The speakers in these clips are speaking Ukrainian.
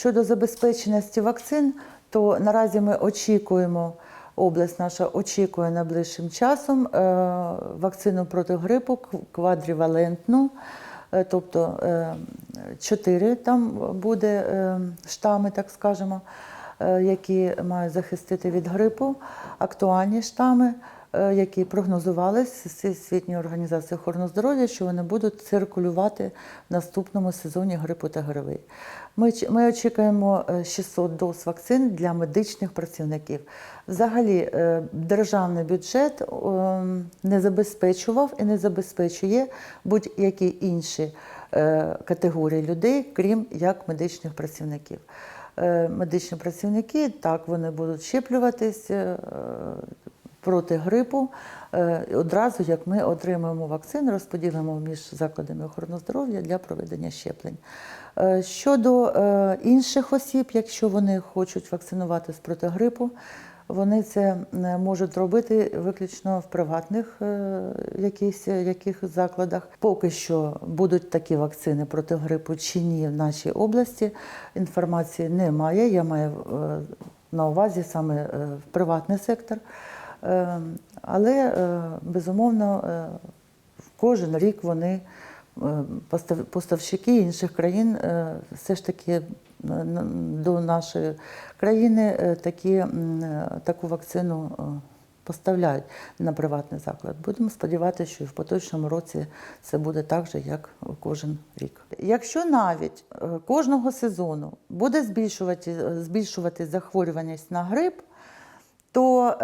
Щодо забезпеченості вакцин, то наразі ми очікуємо, область наша очікує найближчим часом е, вакцину проти грипу кв- квадрівалентну, Е, тобто е, чотири там буде штами, так скажемо, які мають захистити від грипу, актуальні штами. Е, Які прогнозувалися Всесвітньою організацією охорони здоров'я, що вони будуть циркулювати в наступному сезоні грипу та ГРВІ. Ми, ми очікуємо е, 600 доз вакцин для медичних працівників. Взагалі, е, державний бюджет е, не забезпечував і не забезпечує будь-які інші е, категорії людей, крім як медичних працівників. Е, Медичні працівники так вони будуть щеплюватись е, проти грипу. Е, Одразу як ми отримаємо вакцину, розподілимо між закладами охорони здоров'я для проведення щеплень. Е, Щодо е, інших осіб, якщо вони хочуть вакцинуватись проти грипу, вони це можуть робити виключно в приватних якихось, яких закладах. Поки що будуть такі вакцини проти грипу чи ні в нашій області. Інформації немає. Я маю на увазі саме в приватний сектор. Е, Але е, безумовно е, кожен рік вони е, поставщики інших країн все ж таки до нашої країни такі, таку вакцину поставляють на приватний заклад. Будемо сподіватися, що і в поточному році це буде так же, як кожен рік. Якщо навіть кожного сезону буде збільшувати, збільшувати захворюваність на грип, то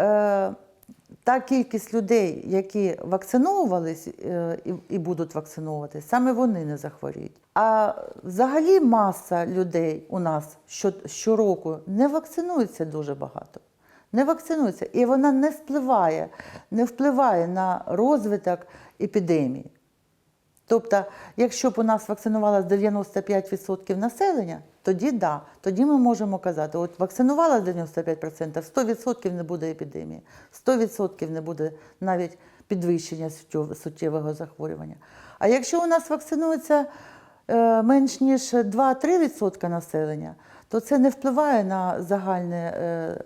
та кількість людей, які вакциновувались е, і, будуть вакциновуватись, саме вони не захворіють. А взагалі маса людей у нас щороку не вакцинується дуже багато. Не вакцинується, і вона не впливає, не впливає на розвиток епідемії. Тобто, якщо б у нас вакцинувалося 95% населення, тоді да, тоді ми можемо казати, от вакцинувалося 95%, 100% не буде епідемії, 100% не буде навіть підвищення суттєвого захворювання. А якщо у нас вакцинується е, менш ніж 2-3% населення, то це не впливає на загальне, е,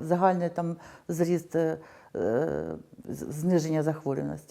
загальний там, зріст е, зниження захворюваності.